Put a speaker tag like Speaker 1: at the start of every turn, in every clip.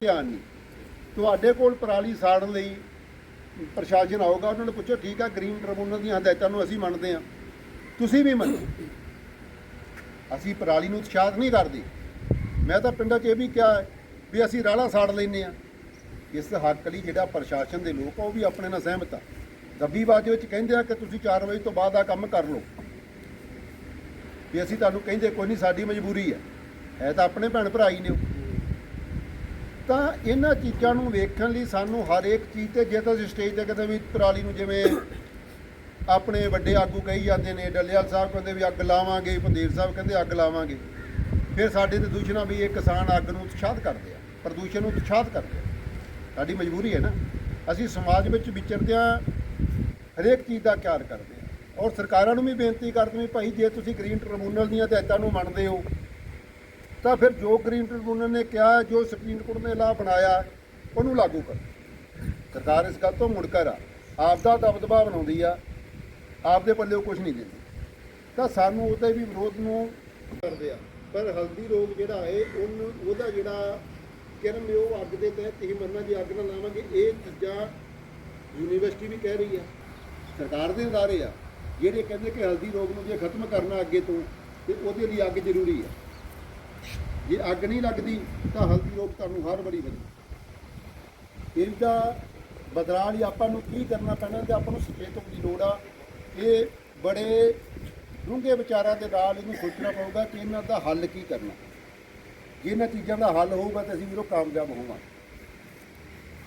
Speaker 1: ਧਿਆਨ ਨਹੀਂ ਤੁਹਾਡੇ ਕੋਲ ਪਰਾਲੀ ਸਾੜਨ ਲਈ ਪ੍ਰਸ਼ਾਸਨ ਆਊਗਾ, ਉਹਨਾਂ ਨੂੰ ਪੁੱਛੋ, ਠੀਕ ਆ, ਗ੍ਰੀਨ ਟ੍ਰਿਬਿਊਨਲ ਦੀਆਂ ਹਦਾਇਤਾਂ ਨੂੰ ਅਸੀਂ ਮੰਨਦੇ ਹਾਂ। ਤੁਸੀਂ ਵੀ ਮੰਨੋ। ਅਸੀਂ ਪਰਾਲੀ ਨੂੰ ਉਤਸ਼ਾਹਤ ਨਹੀਂ ਕਰਦੇ। ਮੈਂ ਤਾਂ ਪਿੰਡਾਂ 'ਚ ਇਹ ਵੀ ਕਿਹਾ ਵੀ ਅਸੀਂ ਰਾਲਾ ਸਾੜ ਲੈਨੇ ਆ ਇਸ ਹੱਕ ਲਈ ਜਿਹੜਾ ਪ੍ਰਸ਼ਾਸਨ ਦੇ ਲੋਕ ਆ, ਉਹ ਵੀ ਆਪਣੇ ਨਾਲ ਸਹਿਮਤ ਆ। ਦੱਬੀਬਾਜ਼ੀ ਵਿੱਚ ਕਹਿੰਦੇ ਆ ਕਿ ਤੁਸੀਂ 4 ਵਜੇ ਤੋਂ ਬਾਅਦ ਆ ਕੰਮ ਕਰ ਲਓ। ਵੀ ਅਸੀਂ ਤੁਹਾਨੂੰ ਕਹਿੰਦੇ ਕੋਈ ਨਹੀਂ, ਸਾਡੀ ਮਜਬੂਰੀ ਹੈ ਹੈ ਤਾਂ ਆਪਣੇ ਭੈਣ ਭਰਾ ਹੀ ਨੇ ਉਹ। ਤਾਂ ਇਹਨਾਂ ਚੀਜ਼ਾਂ ਨੂੰ ਵੇਖਣ ਲਈ ਸਾਨੂੰ ਹਰ ਇੱਕ ਚੀਜ਼ ਤੇ ਜੇ ਤਾਂ ਅਸੀਂ ਸਟੇਜ ਤੇ ਕਿਤੇ ਵੀ ਪਰਾਲੀ ਨੂੰ ਜਿਵੇਂ ਆਪਣੇ ਵੱਡੇ ਆਗੂ ਕਹੀ ਜਾਂਦੇ ਨੇ, ਡੱਲਿਆਲ ਸਾਹਿਬ ਕਹਿੰਦੇ ਵੀ ਅੱਗ ਲਾਵਾਂਗੇ ਪੰਦੇਰ ਸਾਹਿਬ ਕਹਿੰਦੇ ਅੱਗ ਲਾਵਾਂਗੇ। ਫਿਰ ਸਾਡੇ ਤੇ ਦੂਸ਼ਣਾ ਵੀ ਇਹ ਕਿਸਾਨ ਅੱਗ ਨੂੰ ਉਤਸ਼ਾਹਤ ਕਰਦੇ ਆ, ਪ੍ਰਦੂਸ਼ਣ ਨੂੰ ਉਤਸ਼ਾਹਤ ਕਰਦੇ ਆ। ਸਾਡੀ ਮਜਬੂਰੀ ਹੈ ਨਾ। ਅਸੀਂ ਸਮਾਜ ਵਿੱਚ ਵਿਚਰਦਿਆਂ ਹਰੇਕ ਚੀਜ਼ ਦਾ ਖਿਆਲ ਕਰਦੇ ਆ। ਔਰ ਸਰਕਾਰਾਂ ਨੂੰ ਵੀ ਬੇਨਤੀ ਕਰਦੇ ਵੀ ਭਾਈ ਜੇ ਤੁਸੀਂ ਗ੍ਰੀਨ ਟ੍ਰਿਬਿਊਨਲ ਦੀਆਂ ਹਦਾਇਤਾਂ ਨੂੰ ਮੰਨਦੇ ਹੋ, ਤਾਂ ਫਿਰ ਜੋ ਗ੍ਰੀਨ ਟ੍ਰਿਬਿਊਨਲ ਨੇ ਕਿਹਾ, ਜੋ ਸੁਪਰੀਮ ਕੋਰਟ ਨੇ ਲਾਅ ਬਣਾਇਆ, ਉਹਨੂੰ ਲਾਗੂ ਕਰੋ। ਸਰਕਾਰ ਇਸ ਗੱਲ ਤੋਂ ਮੁੜਕਰ ਆ। ਆਪਦਾ ਦਬਦਬਾ ਬਣਾਉਂਦੀ ਆ। ਆਪ ਦੇ ਪੱਲੇ ਕੁਝ ਨਹੀਂ ਦਿੰਦੀ। ਤਾਂ ਸਾਨੂੰ ਉਹਦੇ ਵੀ ਵਿਰੋਧ ਨੂੰ ਕਰਦੇ ਆ। ਪਰ ਹਲਦੀ ਰੋਗ ਜਿਹੜਾ ਹੈ, ਉਹਨੂੰ, ਉਹਦਾ ਜਿਹੜਾ ਕਿਰਮ ਉਹ ਅੱਗ ਦੇ ਤਹਿਤ ਹੀ ਮੰਨਣਾ ਜੇ ਅੱਗ ਨਾ ਲਾਵਾਂਗੇ, ਇਹ ਚੀਜ਼ਾਂ ਯੂਨੀਵਰਸਿਟੀ ਵੀ ਕਹਿ ਰਹੀ ਆ। ਸਰਕਾਰ ਦੇ ਅਦਾਰੇ ਆ, ਜਿਹੜੇ ਕਹਿੰਦੇ ਕਿ ਹਲਦੀ ਰੋਗ ਨੂੰ ਜੇ ਖਤਮ ਕਰਨਾ ਅੱਗੇ ਤੋਂ, ਤੇ ਉਹਦੇ ਲਈ ਅੱਗ ਜ਼ਰੂਰੀ ਆ। ਜੇ ਅੱਗ ਨਹੀਂ ਲੱਗਦੀ, ਤਾਂ ਹਲਦੀ ਰੋਗ ਤੁਹਾਨੂੰ ਹਰ ਵਾਰੀ ਵਧੂ ਇਹਦਾ ਬਦਲਾਅ ਲਈ ਆਪਾਂ ਨੂੰ ਕੀ ਕਰਨਾ ਪੈਣਾ, ਤੇ ਆਪਾਂ ਨੂੰ ਸੁਚੇਤ ਹੋਣ ਦੀ ਲੋੜ ਆ। ਇਹ ਬੜੇ ਡੂੰਘੇ ਵਿਚਾਰਾਂ ਦੇ ਨਾਲ ਇਹਨੂੰ ਸੋਚਣਾ ਪਊਗਾ ਕਿ ਇਹਨਾਂ ਦਾ ਹੱਲ ਕੀ ਕਰਨਾ। ਜੇ ਇਹਨਾਂ ਚੀਜ਼ਾਂ ਦਾ ਹੱਲ ਹੋਊਗਾ ਤਾਂ ਅਸੀਂ ਵੀਰੋ ਕਾਮਯਾਬ ਹੋਵਾਂਗੇ।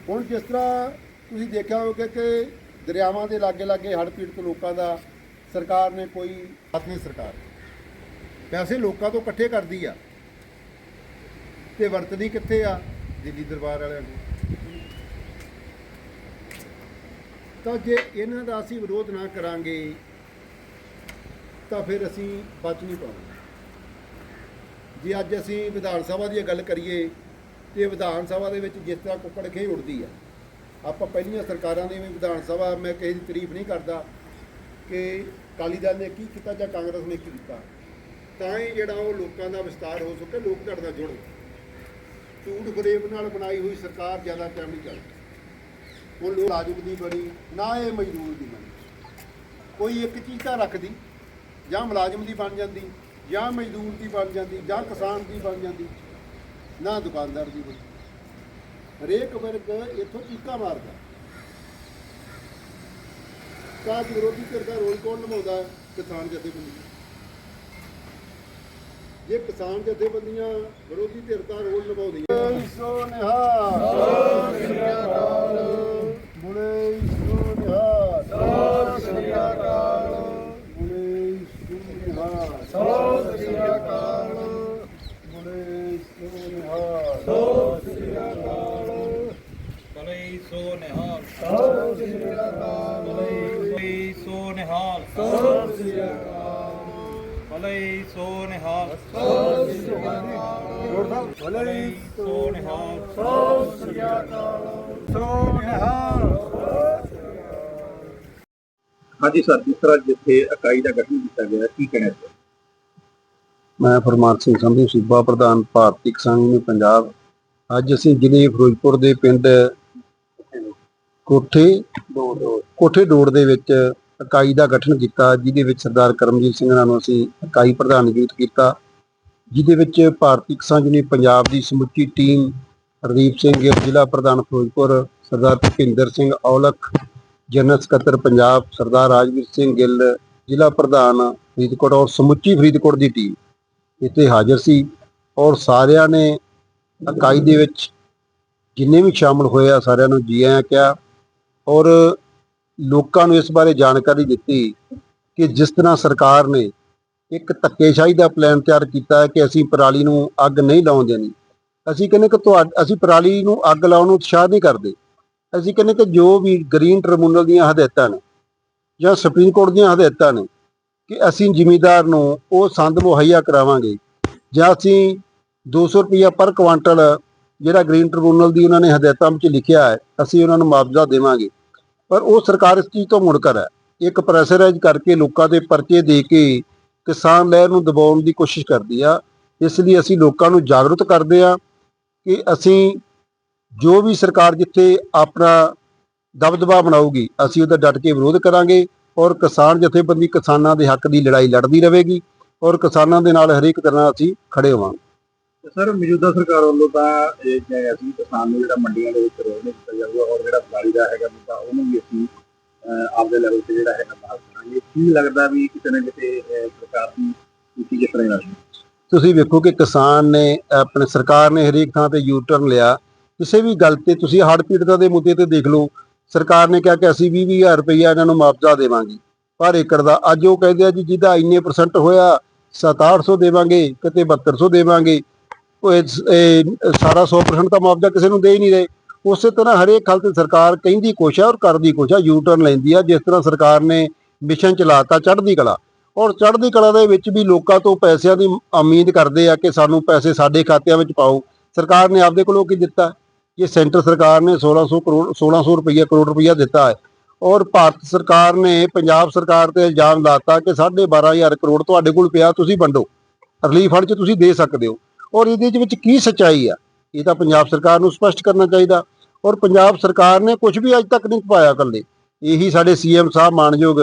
Speaker 1: ਹੁਣ ਜਿਸ ਤਰ੍ਹਾਂ ਤੁਸੀਂ ਦੇਖਿਆ ਹੋਵੇਗਾ ਕਿ ਦਰਿਆਵਾਂ ਦੇ ਲਾਗੇ ਲਾਗੇ ਹੜ੍ਹ ਪੀੜਤ ਲੋਕਾਂ ਦਾ ਸਰਕਾਰ ਨੇ ਕੋਈ ਹੱਥ ਨਹੀਂ ਸਰਕਾਰ। ਪੈਸੇ ਲੋਕਾਂ ਤੋਂ ਇਕੱਠੇ ਕਰਦੀ ਆ। ਤੇ ਵਰਤਦੀ ਕਿੱਥੇ ਆ? ਦਿੱਲੀ ਦਰਬਾਰ ਵਾਲਿਆਂ ਨੂੰ ਤਾਂ ਜੇ ਇਹਨਾਂ ਦਾ ਅਸੀਂ ਵਿਰੋਧ ਨਾ ਕਰਾਂਗੇ, ਤਾਂ ਫਿਰ ਅਸੀਂ ਬਚ ਨਹੀਂ ਪਾਵਾਂਗੇ। ਜੇ ਅੱਜ ਅਸੀਂ ਵਿਧਾਨ ਸਭਾ ਦੀ ਗੱਲ ਕਰੀਏ, ਤੇ ਵਿਧਾਨ ਸਭਾ ਦੇ ਵਿੱਚ ਜਿਸ ਤਰ੍ਹਾਂ ਕੁੱਕੜ ਖੇ ਉੜਦੀ ਆ, ਆਪਾਂ ਪਹਿਲੀਆਂ ਸਰਕਾਰਾਂ ਦੀ ਵੀ ਵਿਧਾਨ ਸਭਾ ਮੈਂ ਕਿਸੇ ਦੀ ਤਾਰੀਫ ਨਹੀਂ ਕਰਦਾ ਕਿ ਅਕਾਲੀ ਦਲ ਨੇ ਕੀ ਕੀਤਾ ਜਾਂ ਕਾਂਗਰਸ ਨੇ ਕੀ ਕੀਤਾ। ਤਾਂ ਹੀ ਜਿਹੜਾ ਉਹ ਲੋਕਾਂ ਦਾ ਵਿਸਤਾਰ ਹੋ ਸਕੇ, ਲੋਕ ਤੁਹਾਡੇ ਨਾਲ ਜੁੜਨ ਝੂਠ ਫਰੇਬ ਨਾਲ ਬਣਾਈ ਹੋਈ ਸਰਕਾਰ ਜ਼ਿਆਦਾ ਟਾਈਮ ਨਹੀਂ ਚੱਲਦੀ। ਉਹ ਲੋਕ ਰਾਜੂ ਦੀ ਬਣੀ, ਨਾ ਇਹ ਮਜ਼ਦੂਰ ਦੀ ਬਣੀ। ਕੋਈ ਇੱਕ ਚੀਜ਼ ਤਾਂ ਰੱਖਦੀ, ਜਾਂ ਮੁਲਾਜ਼ਮ ਦੀ ਬਣ ਜਾਂਦੀ, ਜਾਂ ਮਜ਼ਦੂਰ ਦੀ ਬਣ ਜਾਂਦੀ, ਜਾਂ ਕਿਸਾਨ ਦੀ ਬਣ ਜਾਂਦੀ, ਨਾ ਦੁਕਾਨਦਾਰ ਦੀ ਬਣੀ। ਹਰੇਕ ਵਰਗ ਇੱਥੋਂ ਚੀਕਾ ਮਾਰਦਾ। ਤਾਂ ਵਿਰੋਧੀ ਧਿਰ ਦਾ ਰੋਲ ਕੌਣ ਨਿਭਾਉਂਦਾ? ਕਿਸਾਨ ਜਥੇਬੰਦੀ ਜੇ ਕਿਸਾਨ ਜਥੇਬੰਦੀਆਂ ਵਿਰੋਧੀ ਧਿਰ ਦਾ ਰੋਲ ਨਿਭਾਉਂਦੀਆਂ। ਸੋ ਸਤਿ ਸ੍ਰੀ ਅਕਾਲ
Speaker 2: ਭਲੇ ਸੋ
Speaker 1: ਸਤਿ ਸ੍ਰੀ ਅਕਾਲ
Speaker 2: ਸੋ
Speaker 3: ਹਾਂਜੀ ਸਰ, ਜਿਸ ਤਰ੍ਹਾਂ ਜਿੱਥੇ ਇਕਾਈ ਦਾ ਗਠਨ ਕੀਤਾ ਗਿਆ, ਕੀ ਕਹਿਣਾ ਚਾਹੁੰਦੇ
Speaker 4: ਮੈਂ ਫਰਮਾਨ ਸਿੰਘ ਸੰਧੂ, ਸੂਬਾ ਪ੍ਰਧਾਨ ਭਾਰਤੀ ਕਿਸਾਨ ਯੂਨੀਅਨ, ਪੰਜਾਬ। ਅੱਜ ਅਸੀਂ ਜ਼ਿਲ੍ਹੇ ਫਿਰੋਜ਼ਪੁਰ ਦੇ ਪਿੰਡ ਕੋਠੇ ਕੋਠੇ ਡੋੜ ਦੇ ਵਿੱਚ ਇਕਾਈ ਦਾ ਗਠਨ ਕੀਤਾ। ਜਿਹਦੇ ਵਿੱਚ ਸਰਦਾਰ ਕਰਮਜੀਤ ਸਿੰਘ ਨਾਲ ਅਸੀਂ ਇਕਾਈ ਪ੍ਰਧਾਨ ਨਿਯੁਕਤ ਕੀਤਾ। ਜਿਹਦੇ ਵਿੱਚ ਭਾਰਤੀ ਕਿਸਾਨ ਯੂਨੀਅਨ ਪੰਜਾਬ ਦੀ ਸਮੁੱਚੀ ਟੀਮ ਹਰਦੀਪ ਸਿੰਘ ਗਿੱਲ ਜ਼ਿਲ੍ਹਾ ਪ੍ਰਧਾਨ ਫਿਰੋਜ਼ਪੁਰ, ਸਰਦਾਰ ਭੁਪਿੰਦਰ ਸਿੰਘ ਔਲਖ, ਜਨਰਲ ਸਕੱਤਰ ਪੰਜਾਬ, ਸਰਦਾਰ ਰਾਜਵੀਰ ਸਿੰਘ ਗਿੱਲ, ਜ਼ਿਲ੍ਹਾ ਪ੍ਰਧਾਨ ਫਰੀਦਕੋਟ ਔਰ ਸਮੁੱਚੀ ਫਰੀਦਕੋਟ ਦੀ ਟੀਮ ਇੱਥੇ ਹਾਜ਼ਰ ਸੀ ਔਰ ਸਾਰਿਆਂ ਨੇ ਇਕਾਈ ਦੇ ਵਿੱਚ ਜਿੰਨੇ ਵੀ ਸ਼ਾਮਲ ਹੋਏ ਆ, ਸਾਰਿਆਂ ਨੂੰ ਜੀ ਆਇਆਂ ਕਿਹਾ ਔਰ ਲੋਕਾਂ ਨੂੰ ਇਸ ਬਾਰੇ ਜਾਣਕਾਰੀ ਦਿੱਤੀ ਕਿ ਜਿਸ ਤਰ੍ਹਾਂ ਸਰਕਾਰ ਨੇ ਇੱਕ ਧੱਕੇਸ਼ਾਹੀ ਦਾ ਪਲਾਨ ਤਿਆਰ ਕੀਤਾ ਹੈ ਕਿ ਅਸੀਂ ਪਰਾਲੀ ਨੂੰ ਅੱਗ ਨਹੀਂ ਲਾਉਣ ਦੇਣੀ। ਅਸੀਂ ਕਹਿੰਦੇ ਕਿ ਤੁਹਾ ਅਸੀਂ ਪਰਾਲੀ ਨੂੰ ਅੱਗ ਲਾਉਣ ਨੂੰ ਉਤਸ਼ਾਹ ਨਹੀਂ ਕਰਦੇ। ਅਸੀਂ ਕਹਿੰਦੇ ਕਿ ਜੋ ਵੀ ਗ੍ਰੀਨ ਟ੍ਰਿਬਿਊਨਲ ਦੀਆਂ ਹਦਾਇਤਾਂ ਨੇ ਜਾਂ ਸੁਪਰੀਮ ਕੋਰਟ ਦੀਆਂ ਹਦਾਇਤਾਂ ਨੇ ਕਿ ਅਸੀਂ ਜ਼ਿਮੀਦਾਰ ਨੂੰ ਉਹ ਸੰਦ ਮੁਹੱਈਆ ਕਰਾਵਾਂਗੇ
Speaker 1: ਜਾਂ ਅਸੀਂ 200 ਰੁਪਈਆ ਪਰ ਕੁਆਂਟਲ ਜਿਹੜਾ ਗ੍ਰੀਨ ਟ੍ਰਿਬਿਊਨਲ ਦੀ ਉਹਨਾਂ ਨੇ ਹਦਾਇਤਾਂ ਵਿੱਚ ਲਿਖਿਆ ਹੈ, ਅਸੀਂ ਉਹਨਾਂ ਨੂੰ ਮੁਆਵਜ਼ਾ ਦੇਵਾਂਗੇ। ਪਰ ਉਹ ਸਰਕਾਰ ਇਸ ਚੀਜ਼ ਤੋਂ ਮੁੜਕਰ ਹੈ। ਇੱਕ ਪ੍ਰੈਸ਼ਰਾਈਜ਼ ਕਰਕੇ ਲੋਕਾਂ ਦੇ ਪਰਚੇ ਦੇ ਕੇ ਕਿਸਾਨ ਲਹਿਰ ਨੂੰ ਦਬਾਉਣ ਦੀ ਕੋਸ਼ਿਸ਼ ਕਰਦੀ ਆ, ਇਸ ਲਈ ਅਸੀਂ ਲੋਕਾਂ ਨੂੰ ਜਾਗਰੂਕ ਕਰਦੇ ਆ ਕਿ ਅਸੀਂ ਜੋ ਵੀ ਸਰਕਾਰ ਜਿੱਥੇ ਆਪਣਾ ਦਬਦਬਾ ਬਣਾਊਗੀ, ਅਸੀਂ ਉਹਦਾ ਡਟ ਕੇ ਵਿਰੋਧ ਕਰਾਂਗੇ ਔਰ ਕਿਸਾਨ ਜਥੇਬੰਦੀ ਕਿਸਾਨਾਂ ਦੇ ਹੱਕ ਦੀ ਲੜਾਈ ਲੜਦੀ ਰਹੇਗੀ ਔਰ ਕਿਸਾਨਾਂ ਦੇ ਨਾਲ ਹਰੇਕ ਤਰ੍ਹਾਂ ਅਸੀਂ ਖੜੇ ਹੋਵਾਂਗੇ।
Speaker 5: ਸਰ, ਮੌਜੂਦਾ ਸਰਕਾਰ ਵੱਲੋਂ ਤਾਂ ਇਹ ਕਿ ਅਸੀਂ ਕਿਸਾਨ ਨੂੰ ਜਿਹੜਾ ਮੰਡੀਆਂ ਦੇ ਵਿੱਚ ਰੋਲ ਨਹੀਂ ਦਿੱਤਾ ਜਾਊਗਾ ਔਰ ਜਿਹੜਾ ਪਰਾਲੀ ਦਾ ਹੈਗਾ ਮੁੱਦਾ, ਉਹਨੂੰ ਵੀ ਅਸੀਂ ਆਪਦੇ ਲੈਵਲ ਤੇ ਜਿਹੜਾ ਹੈਗਾ ਬਾਤ ਕਰਾਂਗੇ। ਕੀ ਲੱਗਦਾ ਵੀ ਕਿਤੇ ਨਾ ਕਿਤੇ ਸਰਕਾਰ ਦੀ ਨੀਤੀ ਕਿਸ ਤਰ੍ਹਾਂ ਨਾਲ
Speaker 1: ਤੁਸੀਂ ਵੇਖੋ ਕਿ ਕਿਸਾਨ ਨੇ ਆਪਣੇ, ਸਰਕਾਰ ਨੇ ਹਰੇਕ ਥਾਂ ਤੇ ਯੂ ਟਰਨ ਲਿਆ। ਕਿਸੇ ਵੀ ਗੱਲ ਤੇ ਤੁਸੀਂ ਹੜ੍ਹ ਪੀੜਤਾਂ ਦੇ ਮੁੱਦੇ ਤੇ ਦੇਖ ਲਓ। ਸਰਕਾਰ ਨੇ ਕਿਹਾ ਕਿ ਅਸੀਂ 20 ਹਜ਼ਾਰ ਰੁਪਈਆ ਇਹਨਾਂ ਨੂੰ ਮੁਆਵਜ਼ਾ ਦੇਵਾਂਗੇ। ਪਰ ਏਕੜ ਦਾ ਅੱਜ ਉਹ ਕਹਿੰਦੇ ਆ ਜੀ, ਜਿਹਦਾ ਇੰਨੇ ਪਰਸੈਂਟ ਹੋਇਆ 6700 ਦੇਵਾਂਗੇ, ਕਿਤੇ 7200 ਦੇਵਾਂਗੇ। ਉਹ ਸਾਰਾ 100% ਤਾਂ ਮੁਆਵਜ਼ਾ ਕਿਸੇ ਨੂੰ ਦੇ ਹੀ ਨਹੀਂ ਰਹੇ। ਉਸੇ ਤਰ੍ਹਾਂ ਹਰੇਕ ਹਾਲ ਤੇ ਸਰਕਾਰ ਕਹਿੰਦੀ ਕੁਛ ਹੈ ਔਰ ਕਰਦੀ ਕੁਛ ਆ ਯੂ ਟਰਨ ਲੈਂਦੀ ਆ ਜਿਸ ਤਰ੍ਹਾਂ ਸਰਕਾਰ ਨੇ ਮਿਸ਼ਨ ਚਲਾਤਾ ਚੜ੍ਹਦੀ ਕਲਾ। ਔਰ ਚੜ੍ਹਦੀ ਕਲਾ ਦੇ ਵਿੱਚ ਵੀ ਲੋਕਾਂ ਤੋਂ ਪੈਸਿਆਂ ਦੀ ਉਮੀਦ ਕਰਦੇ ਆ ਕਿ ਸਾਨੂੰ ਪੈਸੇ ਸਾਡੇ ਖਾਤਿਆਂ ਵਿੱਚ ਪਾਓ। ਸਰਕਾਰ ਨੇ ਆਪਦੇ ਕੋਲੋਂ ਕੀ ਦਿੱਤਾ? ਇਹ ਸੈਂਟਰ ਸਰਕਾਰ ਨੇ 1600 ਕਰੋੜ 1600 ਰੁਪਈਆ, ਕਰੋੜ ਰੁਪਈਆ ਦਿੱਤਾ ਹੈ। ਔਰ ਭਾਰਤ ਸਰਕਾਰ ਨੇ, ਪੰਜਾਬ ਸਰਕਾਰ ਤੇ ਇਲਜ਼ਾਮ ਲਾਤਾ ਕਿ 12500 ਕਰੋੜ ਤੁਹਾਡੇ ਕੋਲ ਪਿਆ, ਤੁਸੀਂ ਵੰਡੋ। ਰਿਲੀਫ ਫੰਡ 'ਚ ਤੁਸੀਂ ਦੇ ਸਕਦੇ ਹੋ। ਔਰ ਇਹਦੇ ਵਿੱਚ ਕੀ ਸੱਚਾਈ ਆ? ਇਹ ਤਾਂ ਪੰਜਾਬ ਸਰਕਾਰ ਨੂੰ ਸਪਸ਼ਟ ਕਰਨਾ ਚਾਹੀਦਾ। ਔਰ ਪੰਜਾਬ ਸਰਕਾਰ ਨੇ ਕੁਝ ਵੀ ਅੱਜ ਤੱਕ ਨਹੀਂ ਪਾਇਆ ਇਕੱਲੇ। ਇਹੀ ਸਾਡੇ ਸੀਐਮ ਸਾਹਿਬ ਮਾਨਯੋਗ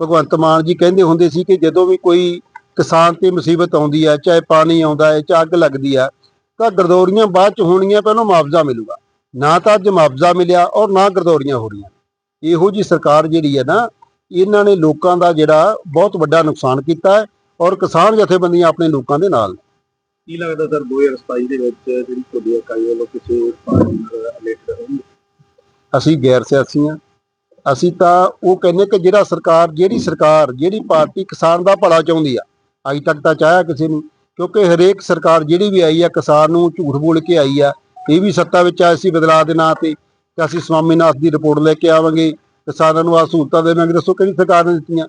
Speaker 1: ਭਗਵੰਤ ਮਾਨ ਜੀ ਕਹਿੰਦੇ ਹੁੰਦੇ ਸੀ ਕਿ ਜਦੋਂ ਵੀ ਕੋਈ ਕਿਸਾਨ ਤੇ ਮੁਸੀਬਤ ਆਉਂਦੀ ਹੈ ਚਾਹੇ ਪਾਣੀ ਆਉਂਦਾ ਹੈ, ਚਾਹੇ ਅੱਗ ਲੱਗਦੀ ਹੈ ਤਾਂ ਗਰਦੌਰੀਆਂ ਬਾਅਦ ਚ ਹੋਣੀਆਂ ਪਹਿਲਾਂ ਮੁਆਵਜ਼ਾ ਮਿਲੂਗਾ। ਨਾ ਤਾਂ ਅੱਜ ਮੁਆਵਜ਼ਾ ਮਿਲਿਆ ਔਰ ਨਾ ਗਰਦੌਰੀਆਂ ਹੋ ਰਹੀਆਂ। ਇਹੋ ਜੀ ਸਰਕਾਰ ਜਿਹੜੀ ਹੈ ਨਾ, ਇਹਨਾਂ ਨੇ ਲੋਕਾਂ ਦਾ ਜਿਹੜਾ ਬਹੁਤ ਵੱਡਾ ਨੁਕਸਾਨ ਕੀਤਾ ਹੈ ਔਰ ਕਿਸਾਨ ਜਥੇਬੰਦੀਆਂ ਆਪਣੇ ਲੋਕਾਂ ਦੇ ਨਾਲ
Speaker 5: ਕੀ ਲੱਗਦਾ ਸਰ 2027 ਦੇ ਵਿੱਚ ਜਿਹੜੀ ਤੁਹਾਡੀ ਇਕਾਈ ਵੱਲੋਂ ਕਿਸੇ ਪਾਰਟੀ ਨਾਲ ਰਿਲੇਟਡ ਹੋਊਗੀ
Speaker 1: ਅਸੀਂ ਗੈਰ ਸਿਆਸੀ ਹਾਂ। ਅਸੀਂ ਤਾਂ ਉਹ ਕਹਿੰਦੇ ਕਿ ਜਿਹੜਾ ਸਰਕਾਰ, ਜਿਹੜੀ ਸਰਕਾਰ, ਜਿਹੜੀ ਪਾਰਟੀ ਕਿਸਾਨ ਦਾ ਭਲਾ ਚਾਹੁੰਦੀ ਆ, ਅੱਜ ਤੱਕ ਤਾਂ ਚਾਹਿਆ ਕਿਸੇ ਨੂੰ, ਕਿਉਂਕਿ ਹਰੇਕ ਸਰਕਾਰ ਜਿਹੜੀ ਵੀ ਆਈ ਆ, ਕਿਸਾਨ ਨੂੰ ਝੂਠ ਬੋਲ ਕੇ ਆਈ ਆ, ਇਹ ਵੀ ਸੱਤਾ ਵਿੱਚ ਆਈ ਸੀ ਬਦਲਾਅ ਦੇ ਨਾਂ ਤੇ ਕਿ ਅਸੀਂ ਸਵਾਮੀਨਾਥ ਦੀ ਰਿਪੋਰਟ ਲੈ ਕੇ ਆਵਾਂਗੇ, ਕਿਸਾਨਾਂ ਨੂੰ ਆ ਸਹੂਲਤਾਂ ਦੇਵਾਂਗੇ, ਦੱਸੋ ਕਿਹੜੀ ਸਰਕਾਰ ਨੇ ਦਿੱਤੀਆਂ।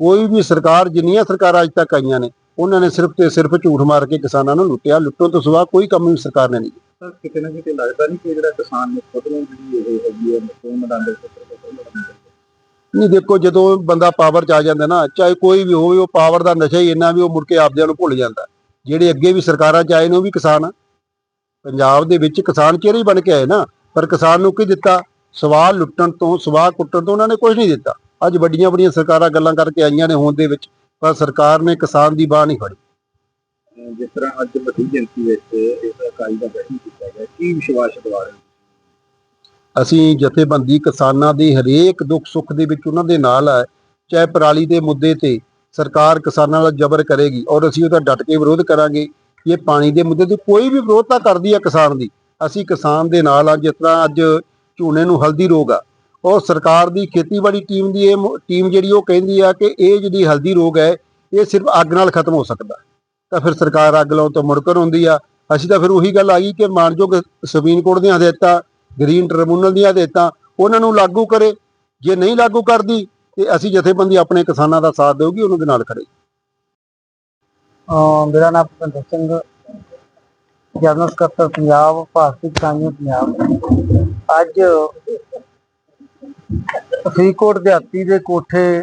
Speaker 1: ਕੋਈ ਵੀ ਸਰਕਾਰ, ਜਿੰਨੀਆਂ ਸਰਕਾਰਾਂ ਅੱਜ ਤੱਕ ਆਈਆਂ ਨੇ ਉਹਨਾਂ ਨੇ ਸਿਰਫ ਤੇ ਸਿਰਫ ਝੂਠ ਮਾਰ ਕੇ ਕਿਸਾਨਾਂ ਨੂੰ ਲੁੱਟਿਆ। ਲੁੱਟਣ ਤੋਂ ਸਿਵਾ ਕੋਈ ਕੰਮ ਵੀ ਸਰਕਾਰ ਨੇ ਨਹੀਂ
Speaker 5: ਸਰ ਕਿਤੇ ਨਾ ਕਿਤੇ ਲੱਗਦਾ ਨਹੀਂ ਕਿ ਜਿਹੜਾ ਕਿਸਾਨ ਨੇ ਖੁਦ ਨੂੰ ਜਿਹੜੀ ਇਹ ਹੈਗੀ ਹੈ ਮਸੂਮ ਮੈਦਾਨ ਦੇ ਉੱਤੇ
Speaker 1: ਨਹੀਂ ਦੇਖੋ ਜਦੋਂ ਬੰਦਾ ਪਾਵਰ 'ਚ ਆ ਜਾਂਦਾ ਨਾ ਚਾਹੇ ਕੋਈ ਵੀ ਹੋਵੇ ਉਹ ਪਾਵਰ ਦਾ ਨਸ਼ਾ ਹੀ ਇੰਨਾ ਵੀ ਉਹ ਮੁੜ ਕੇ ਆਪਦਿਆਂ ਨੂੰ ਭੁੱਲ ਜਾਂਦਾ। ਜਿਹੜੇ ਅੱਗੇ ਵੀ ਸਰਕਾਰਾਂ 'ਚ ਆਏ ਨੇ ਉਹ ਵੀ ਕਿਸਾਨ ਆ। ਪੰਜਾਬ ਦੇ ਵਿੱਚ ਕਿਸਾਨ ਚਿਹਰੇ ਹੀ ਬਣ ਕੇ ਆਏ ਨਾ ਪਰ ਕਿਸਾਨ ਨੂੰ ਕੀ ਦਿੱਤਾ? ਸਵਾਲ ਲੁੱਟਣ ਤੋਂ ਸਵਾਲ ਕੁੱਟਣ ਤੋਂ ਉਹਨਾਂ ਨੇ ਕੁਝ ਨਹੀਂ ਦਿੱਤਾ। ਅੱਜ ਵੱਡੀਆਂ ਵੱਡੀਆਂ ਸਰਕਾਰਾਂ ਗੱਲਾਂ ਕਰਕੇ ਆਈਆਂ ਨੇ ਹੋਂਦ ਦੇ ਵਿੱਚ। ਪਰ ਸਰਕਾਰ ਨੇ ਕਿਸਾਨ ਦੀ ਬਾਹ ਨਹੀਂ ਫੜੀ
Speaker 5: ਜਿਸ ਤਰ੍ਹਾਂ ਅੱਜ ਵੱਡੀ ਗਿਣਤੀ ਵਿੱਚ ਇਸ ਇਕਾਈ ਦਾ ਗਠਨ ਕੀਤਾ ਗਿਆ ਕੀ ਵਿਸ਼ਵਾਸ ਦਿਵਾ ਰਹੇ?
Speaker 1: ਅਸੀਂ ਜਥੇਬੰਦੀ ਕਿਸਾਨਾਂ ਦੀ ਹਰੇਕ ਦੁੱਖ ਸੁੱਖ ਦੇ ਵਿੱਚ ਉਹਨਾਂ ਦੇ ਨਾਲ ਹੈ ਚਾਹੇ ਪਰਾਲੀ ਦੇ ਮੁੱਦੇ ਤੇ ਸਰਕਾਰ ਕਿਸਾਨਾਂ ਦਾ ਜ਼ਬਰ ਕਰੇਗੀ ਔਰ ਅਸੀਂ ਉਹਦਾ ਡਟ ਕੇ ਵਿਰੋਧ ਕਰਾਂਗੇ ਇਹ ਪਾਣੀ ਦੇ ਮੁੱਦੇ ਤੇ ਕੋਈ ਵੀ ਵਿਰੋਧਤਾ ਕਰਦੀ ਹੈ ਕਿਸਾਨ ਦੀ ਅਸੀਂ ਕਿਸਾਨ ਦੇ ਨਾਲ ਆ ਜਿਸ ਤਰ੍ਹਾਂ ਅੱਜ ਝੋਨੇ ਨੂੰ ਹਲਦੀ ਰੋਗ ਆ ਔਰ ਸਰਕਾਰ ਦੀ ਖੇਤੀਬਾੜੀ ਟੀਮ ਦੀ ਇਹ ਟੀਮ ਜਿਹੜੀ ਉਹ ਕਹਿੰਦੀ ਆ ਕਿ ਇਹ ਜਿਹੜੀ ਹਲਦੀ ਰੋਗ ਹੈ, ਇਹ ਸਿਰਫ ਅੱਗ ਨਾਲ ਖਤਮ ਹੋ ਸਕਦਾ। ਤਾਂ ਫਿਰ ਸਰਕਾਰ ਅੱਗ ਲਾਉਣ ਤੋਂ ਮੁੜਕਰ ਹੁੰਦੀ ਆ। ਅਸੀਂ ਤਾਂ ਫਿਰ ਉਹੀ ਗੱਲ ਆ ਗਈ ਕਿ ਮਾਨਯੋਗ ਸੁਪਰੀਮ ਕੋਰਟ ਦੀਆਂ ਹਦਾਇਤਾਂ, ਗ੍ਰੀਨ ਟ੍ਰਿਬਿਊਨਲ ਦੀਆਂ ਹਦਾਇਤਾਂ, ਉਹਨਾਂ ਨੂੰ ਲਾਗੂ ਕਰੇ। ਜੇ ਨਹੀਂ ਲਾਗੂ ਕਰਦੀ, ਤੇ ਅਸੀਂ ਜਥੇਬੰਦੀ ਆਪਣੇ ਕਿਸਾਨਾਂ ਦਾ ਸਾਥ ਦੇਊਗੀ, ਉਹਨਾਂ ਦੇ ਨਾਲ ਖੜੇ।
Speaker 6: ਮੇਰਾ ਨਾਮ ਭੁਪਿੰਦਰ ਸਿੰਘ ਜਨਰਲ ਸਕੱਤਰ ਪੰਜਾਬ, ਭਾਰਤੀ ਕਿਸਾਨੀ ਪੰਜਾਬ। ਅੱਜ ਫਰੀਦਕੋਟ, ਦਿਹਾਤੀ ਦੇ ਕੋਠੇ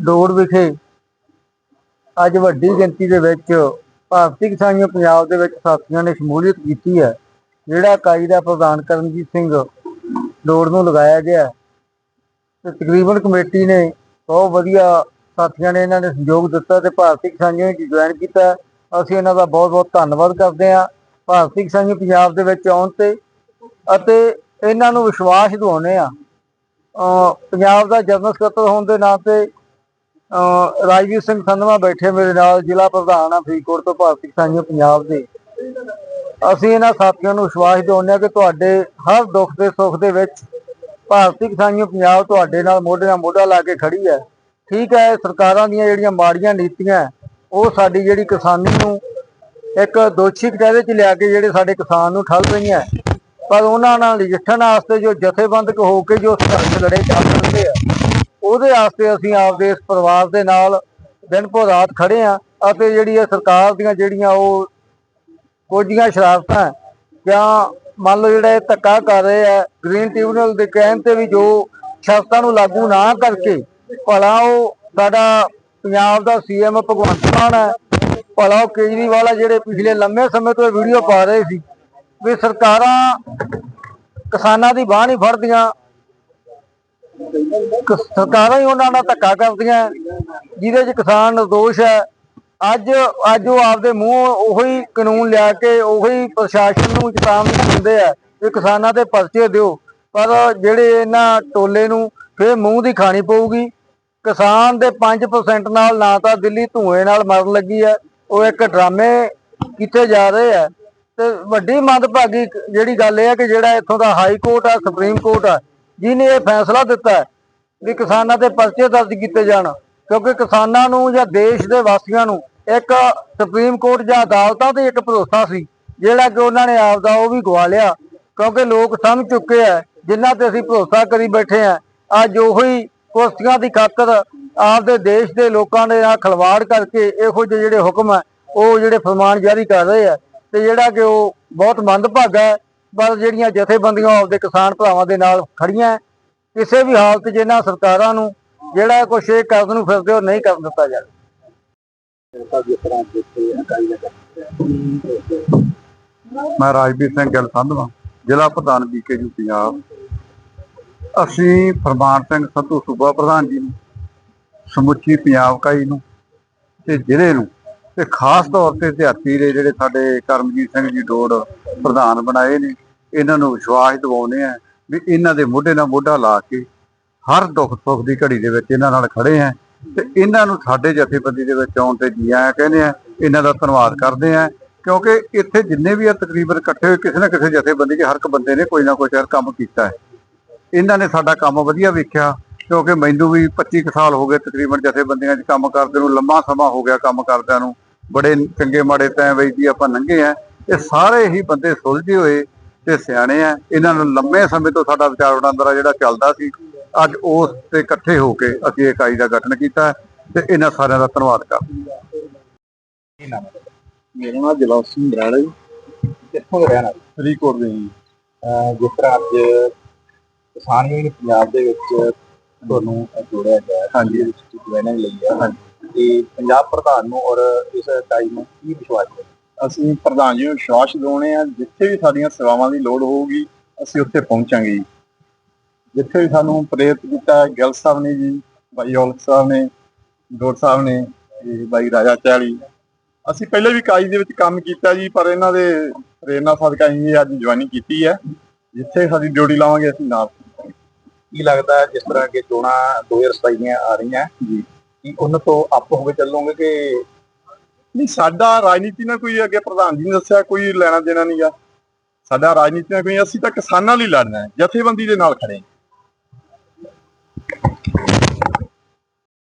Speaker 6: ਡੋੜ ਵਿਖੇ ਅੱਜ ਵੱਡੀ ਗਿਣਤੀ ਦੇ ਵਿੱਚ ਭਾਰਤੀ ਕਿਸਾਨ ਪੰਜਾਬ ਦੇ ਵਿੱਚ ਸਾਥੀਆਂ ਨੇ ਸ਼ਮੂਲੀਅਤ ਕੀਤੀ ਹੈ, ਜਿਹੜਾ ਇਕਾਈ ਦਾ ਪ੍ਰਧਾਨ ਕਰਨਜੀਤ ਸਿੰਘ ਡੋੜ ਨੂੰ ਲਗਾਇਆ ਗਿਆ ਤੇ ਤਕਰੀਬਨ ਕਮੇਟੀ ਨੇ ਬਹੁਤ ਵਧੀਆ ਸਾਥੀਆਂ ਨੇ ਇਹਨਾਂ ਨੇ ਸਹਿਯੋਗ ਦਿੱਤਾ ਤੇ ਭਾਰਤੀ ਕਿਸਾਨੀਆਂ ਯੂਨੀਅਨ ਜੁਆਇਨ ਕੀਤਾ ਅਸੀਂ ਇਹਨਾਂ ਦਾ ਬਹੁਤ ਬਹੁਤ ਧੰਨਵਾਦ ਕਰਦੇ ਹਾਂ। ਭਾਰਤੀ ਕਿਸਾਨੀ ਪੰਜਾਬ ਦੇ ਵਿੱਚ ਆਉਣ ਤੇ ਅਤੇ ਇਹਨਾਂ ਨੂੰ ਵਿਸ਼ਵਾਸ ਦਿਵਾਉਂਦੇ ਆ ਪੰਜਾਬ ਦਾ ਜਨਰਲ ਸਕੱਤਰ ਹੋਣ ਦੇ ਨਾਤੇ, ਅਹ ਰਾਜਵੀਰ ਸਿੰਘ ਸੰਧਵਾ ਬੈਠੇ ਮੇਰੇ ਨਾਲ, ਜ਼ਿਲ੍ਹਾ ਪ੍ਰਧਾਨ ਆ ਫਰੀਦਕੋਟ ਤੋਂ ਭਾਰਤੀ ਕਿਸਾਨ ਪੰਜਾਬ ਦੇ। ਅਸੀਂ ਇਹਨਾਂ ਸਾਥੀਆਂ ਨੂੰ ਵਿਸ਼ਵਾਸ ਦਿਵਾਉਂਦੇ ਹਾਂ ਕਿ ਤੁਹਾਡੇ ਹਰ ਦੁੱਖ ਦੇ ਸੁੱਖ ਦੇ ਵਿੱਚ ਭਾਰਤੀ ਕਿਸਾਨੀ ਪੰਜਾਬ ਤੁਹਾਡੇ ਨਾਲ ਮੋਢੇ ਨਾਲ ਮੋਢਾ ਲਾ ਕੇ ਖੜੀ ਹੈ। ਠੀਕ ਹੈ, ਸਰਕਾਰਾਂ ਦੀਆਂ ਜਿਹੜੀਆਂ ਮਾੜੀਆਂ ਨੀਤੀਆਂ, ਉਹ ਸਾਡੀ ਜਿਹੜੀ ਕਿਸਾਨੀ ਨੂੰ ਇੱਕ ਦੋਸ਼ੀ ਕਟਹਿਰੇ 'ਚ ਲਿਆ ਕੇ ਜਿਹੜੇ ਸਾਡੇ ਕਿਸਾਨ ਨੂੰ ਠੱਲ ਰਹੀਆਂ। ਪਰ ਉਹਨਾਂ ਨਾਲ ਨਜਿੱਠਣ ਵਾਸਤੇ ਜੋ ਜਥੇਬੰਦਕ ਹੋ ਕੇ ਜੋ ਸੰਘਰਸ਼ ਲੜੇ ਚੱਲ ਰਹੇ ਆ, ਉਹਦੇ ਵਾਸਤੇ ਅਸੀਂ ਆਪਦੇ ਇਸ ਪਰਿਵਾਰ ਦੇ ਨਾਲ ਦਿਨ ਭਰ ਰਾਤ ਖੜੇ ਆ ਅਤੇ ਜਿਹੜੀ ਇਹ ਸਰਕਾਰ ਦੀਆਂ ਜਿਹੜੀਆਂ ਉਹ ਕੁਝੀਆਂ ਸ਼ਰਾਰਤਾਂ ਜਾਂ ਮੰਨ ਲਓ ਜਿਹੜਾ ਇਹ ਧੱਕਾ ਕਰ ਰਹੇ ਆ ਗ੍ਰੀਨ ਟ੍ਰਿਬਿਊਨਲ ਦੇ ਕਹਿਣ ਤੇ ਵੀ ਜੋ ਸ਼ਰਤਾਂ ਨੂੰ ਲਾਗੂ ਨਾ ਕਰਕੇ ਭਲਾ ਉਹ ਸਾਡਾ ਪੰਜਾਬ ਦਾ ਸੀਐਮ ਭਗਵੰਤ ਮਾਨ ਹੈ, ਭਲਾ ਉਹ ਕੇਜਰੀਵਾਲ ਆ ਜਿਹੜੇ ਪਿਛਲੇ ਲੰਮੇ ਸਮੇਂ ਤੋਂ ਵੀਡੀਓ ਪਾ ਰਹੇ ਸੀ। ਵੀ ਸਰਕਾਰਾਂ ਕਿਸਾਨਾਂ ਦੀ ਬਾਹ ਨਹੀਂ ਫੜਦੀਆਂ। ਸਰਕਾਰਾਂ ਹੀ ਉਹਨਾਂ ਨਾਲ ਧੱਕਾ ਕਰਦੀਆਂ। ਜਿਹਦੇ 'ਚ ਕਿਸਾਨ ਨਿਰਦੋਸ਼ ਹੈ। ਅੱਜ ਅੱਜ ਉਹ ਆਪਦੇ ਮੂੰਹ ਉਹੀ ਕਾਨੂੰਨ ਲਿਆ ਕੇ ਉਹੀ ਪ੍ਰਸ਼ਾਸਨ ਨੂੰ ਚੇਤਾਵਨੀ ਦਿੰਦੇ ਆ ਕਿ ਕਿਸਾਨਾਂ ਦੇ ਪਰਚੇ ਦਿਓ। ਪਰ ਜਿਹੜੇ ਇਹਨਾਂ ਟੋਲੇ ਨੂੰ ਫੇਰ ਮੂੰਹ ਦੀ ਖਾਣੀ ਪਊਗੀ। ਕਿਸਾਨ ਦੇ 5% ਨਾਲ ਨਾ ਤਾਂ ਦਿੱਲੀ ਧੂਏ ਨਾਲ ਮਰਨ ਲੱਗੀ ਹੈ। ਉਹ ਇੱਕ ਡਰਾਮੇ ਕੀਤੇ ਜਾ ਰਹੇ ਆ। ਤੇ ਵੱਡੀ ਮੰਦਭਾਗੀ ਜਿਹੜੀ ਗੱਲ ਇਹ ਹੈ ਕਿ ਜਿਹੜਾ ਇੱਥੋਂ ਦਾ ਹਾਈ ਕੋਰਟ ਆ, ਸੁਪਰੀਮ ਕੋਰਟ ਆ, ਜਿਹਨੇ ਇਹ ਫੈਸਲਾ ਦਿੱਤਾ ਵੀ ਕਿਸਾਨਾਂ ਤੇ ਪਰਚੇ ਦਰਜ ਕੀਤੇ ਜਾਣ, ਕਿਉਂਕਿ ਕਿਸਾਨਾਂ ਨੂੰ ਜਾਂ ਦੇਸ਼ ਦੇ ਵਾਸੀਆਂ ਨੂੰ ਇੱਕ ਸੁਪਰੀਮ ਕੋਰਟ ਜਾਂ ਅਦਾਲਤਾਂ ਤੇ ਇੱਕ ਭਰੋਸਾ ਸੀ, ਜਿਹੜਾ ਕਿ ਉਹਨਾਂ ਨੇ ਆਪਦਾ ਉਹ ਵੀ ਗਵਾ ਲਿਆ, ਕਿਉਂਕਿ ਲੋਕ ਸਮਝ ਚੁੱਕੇ ਆ, ਜਿਨ੍ਹਾਂ ਤੇ ਅਸੀਂ ਭਰੋਸਾ ਕਰੀ ਬੈਠੇ ਆ, ਅੱਜ ਉਹੀ ਕੁਰਸੀਆਂ ਦੀ ਖਾਤਰ ਆਪਦੇ ਦੇਸ਼ ਦੇ ਲੋਕਾਂ ਦੇ ਨਾਲ ਖਲਵਾੜ ਕਰਕੇ ਇਹੋ ਜਿਹੇ ਜਿਹੜੇ ਹੁਕਮ ਹੈ ਉਹ ਜਿਹੜੇ ਫਰਮਾਨ ਜਾਰੀ ਕਰ ਰਹੇ ਆ ਤੇ ਜਿਹੜਾ ਕਿ ਉਹ ਬਹੁਤ ਮੰਦਭਾਗਾ ਹੈ, ਪਰ ਜਿਹੜੀਆਂ ਜਥੇਬੰਦੀਆਂ ਆਪਦੇ ਕਿਸਾਨ ਭਰਾਵਾਂ ਦੇ ਨਾਲ ਖੜੀਆਂ ਕਿਸੇ ਵੀ ਹਾਲਤ 'ਚ ਇਹਨਾਂ ਸਰਕਾਰਾਂ ਨੂੰ ਜਿਹੜਾ ਕੁਛ ਇਹ ਕਰਨ ਨੂੰ ਫਿਰਦੇ ਉਹ ਨਹੀਂ ਕਰਨ ਦਿੱਤਾ ਜਾਵੇ।
Speaker 5: ਮੈਂ ਰਾਜਵੀਰ ਸਿੰਘ ਗਿੱਲ ਸੰਧਵਾ, ਜ਼ਿਲ੍ਹਾ ਪ੍ਰਧਾਨ ਬੀਕੇਯੂ ਪੰਜਾਬ। ਅਸੀਂ ਫਰਮਾਨ ਸਿੰਘ ਸੰਧੂ ਸੂਬਾ ਪ੍ਰਧਾਨ ਜੀ ਨੂੰ, ਸਮੁੱਚੀ ਪੰਜਾਬ ਕਾਈ ਨੂੰ ਤੇ ਜ਼ਿਲ੍ਹੇ ਨੂੰ ਤੇ ਖਾਸ ਤੌਰ ਤੇ ਦਿਹਾਤੀ ਦੇ ਜਿਹੜੇ ਸਾਡੇ ਕਰਮਜੀਤ ਸਿੰਘ ਜੀ ਡੋੜ ਪ੍ਰਧਾਨ ਬਣਾਏ ਨੇ, ਇਹਨਾਂ ਨੂੰ ਵਿਸ਼ਵਾਸ ਦਿਵਾਉਂਦੇ ਆ ਵੀ ਇਹਨਾਂ ਦੇ ਮੋਢੇ ਨਾਲ ਮੋਢਾ ਲਾ ਕੇ ਹਰ ਦੁੱਖ ਸੁੱਖ ਦੀ ਘੜੀ ਦੇ ਵਿੱਚ ਇਹਨਾਂ ਨਾਲ ਖੜੇ ਆ ਤੇ ਇਹਨਾਂ ਨੂੰ ਸਾਡੇ ਜਥੇਬੰਦੀ ਦੇ ਵਿੱਚ ਆਉਣ ਤੇ ਜੀ ਆਇਆਂ ਕਹਿੰਦੇ ਆ ਇਹਨਾਂ ਦਾ ਧੰਨਵਾਦ ਕਰਦੇ ਆ ਕਿਉਂਕਿ ਇੱਥੇ ਜਿੰਨੇ ਵੀ ਆ ਤਕਰੀਬਨ ਇਕੱਠੇ ਹੋਏ, ਕਿਸੇ ਨਾ ਕਿਸੇ ਜਥੇਬੰਦੀ 'ਚ ਹਰ ਇੱਕ ਬੰਦੇ ਨੇ ਕੋਈ ਨਾ ਕੋਈ ਯਾਰ ਕੰਮ ਕੀਤਾ ਹੈ। ਇਹਨਾਂ ਨੇ ਸਾਡਾ ਕੰਮ ਵਧੀਆ ਵੇਖਿਆ ਕਿਉਂਕਿ ਮੈਨੂੰ ਵੀ 25 ਕੁ ਸਾਲ ਹੋ ਗਏ ਤਕਰੀਬਨ ਜਥੇਬੰਦੀਆਂ 'ਚ ਕੰਮ ਕਰਦੇ ਨੂੰ, ਲੰਮਾ ਸਮਾਂ ਹੋ ਗਿਆ ਕੰਮ ਕਰਦਿਆਂ ਨੂੰ। ਬੜੇ ਚੰਗੇ ਮਾੜੇ ਟਾਈਮ ਵਿੱਚ ਵੀ ਆਪਾਂ ਲੰਘੇ ਆ ਇਹ ਸਾਰੇ ਹੀ ਬੰਦੇ ਸੁਲਝੇ ਹੋਏ ਤੇ ਸਿਆਣੇ ਆ। ਇਹਨਾਂ ਨੂੰ ਲੰਮੇ ਸਮੇਂ ਤੋਂ ਸਾਡਾ ਵਿਚਾਰ ਵਟਾਂਦਰਾ ਜਿਹੜਾ ਚੱਲਦਾ ਸੀ ਅੱਜ ਉਸ ਤੇ ਇਕੱਠੇ ਹੋ ਕੇ ਅਸੀਂ ਇਕਾਈ ਦਾ ਗਠਨ ਕੀਤਾ ਤੇ ਇਹਨਾਂ ਸਾਰਿਆਂ ਦਾ ਧੰਨਵਾਦ ਕਰਦੇ ਹਾਂ।
Speaker 7: ਮੇਰਾ ਨਾਮ ਜਲਾਲ ਸਿੰਘ ਬਰਾੜਾ ਜੀ।
Speaker 5: ਕਿੱਥੋਂ ਦੇ ਰਹਿਣਾ
Speaker 7: ਫਰੀਦਕੋਟ ਦੇ ਜੀ।
Speaker 5: ਜਿਸ ਤਰ੍ਹਾਂ ਅੱਜ ਕਿਸਾਨ ਯੂਨੀਅਨ ਪੰਜਾਬ ਦੇ ਵਿੱਚ ਤੁਹਾਨੂੰ ਜੋੜਿਆ ਗਿਆ ਹਾਂਜੀ। ਵਿੱਚ ਜੁਆਇਨਿੰਗ ਲਈ ਹੈ ਹਾਂਜੀ। ਤੇ ਪੰਜਾਬ ਪ੍ਰਧਾਨ ਨੂੰ ਔਰ ਇਸ ਇਕਾਈ ਨੂੰ ਕੀ ਵਿਸ਼ਵਾਸ ਹੈ?
Speaker 7: ਅਸੀਂ ਪ੍ਰਧਾਨ ਜੀ ਨੂੰ ਵਿਸ਼ਵਾਸ ਦਿਵਾਉਣੇ ਆ ਜਿੱਥੇ ਵੀ ਸਾਡੀਆਂ ਸੇਵਾਵਾਂ ਦੀ ਲੋੜ ਹੋਊਗੀ ਅਸੀਂ ਉੱਥੇ ਪਹੁੰਚਾਂਗੇ ਜੀ। ਜਿੱਥੇ ਵੀ ਸਾਨੂੰ ਪ੍ਰੇਰਿਤ ਕੀਤਾ ਹੈ, ਗਿੱਲ ਸਾਹਿਬ ਨੇ ਜੀ ਬਾਈ ਔਲਖ ਸਾਹਿਬ ਨੇ ਡੋਰ ਸਾਹਿਬ ਨੇ ਤੇ ਬਾਈ ਰਾਜਾ ਚਾਲੀ ਅਸੀਂ ਪਹਿਲੇ ਵੀ ਕਾਜ ਦੇ ਵਿੱਚ ਕੰਮ ਕੀਤਾ ਜੀ ਪਰ ਇਹਨਾਂ ਦੇ ਪ੍ਰੇਰਨਾ ਸਦਕਾ ਅਸੀਂ ਅੱਜ ਜੁਆਇਨਿੰਗ ਕੀਤੀ ਹੈ। ਜਿੱਥੇ ਸਾਡੀ ਡਿਊਟੀ ਲਾਵਾਂਗੇ ਅਸੀਂ ਨਾਲ।
Speaker 5: ਕੀ ਲੱਗਦਾ ਹੈ ਜਿਸ ਤਰ੍ਹਾਂ ਕਿ ਚੋਣਾਂ 2027 ਦੀਆਂ ਆ ਰਹੀਆਂ? ਜੀ। ਕੀ ਉਹਨਾਂ ਤੋਂ ਆਪ ਹੋ ਚੱਲੋਗੇ ਕਿ
Speaker 7: ਨਹੀਂ, ਸਾਡਾ ਰਾਜਨੀਤੀ ਨਾਲ ਕੋਈ ਅੱਗੇ ਪ੍ਰਧਾਨ ਜੀ ਨੇ ਦੱਸਿਆ, ਕੋਈ ਲੈਣਾ ਦੇਣਾ ਨਹੀਂਗਾ ਸਾਡਾ ਰਾਜਨੀਤੀ ਨਾਲ ਕੋਈ, ਅਸੀਂ ਤਾਂ ਕਿਸਾਨਾਂ ਲਈ ਲੜਨਾ ਹੈ, ਜਥੇਬੰਦੀ ਦੇ ਨਾਲ ਖੜੇ ਹਾਂ।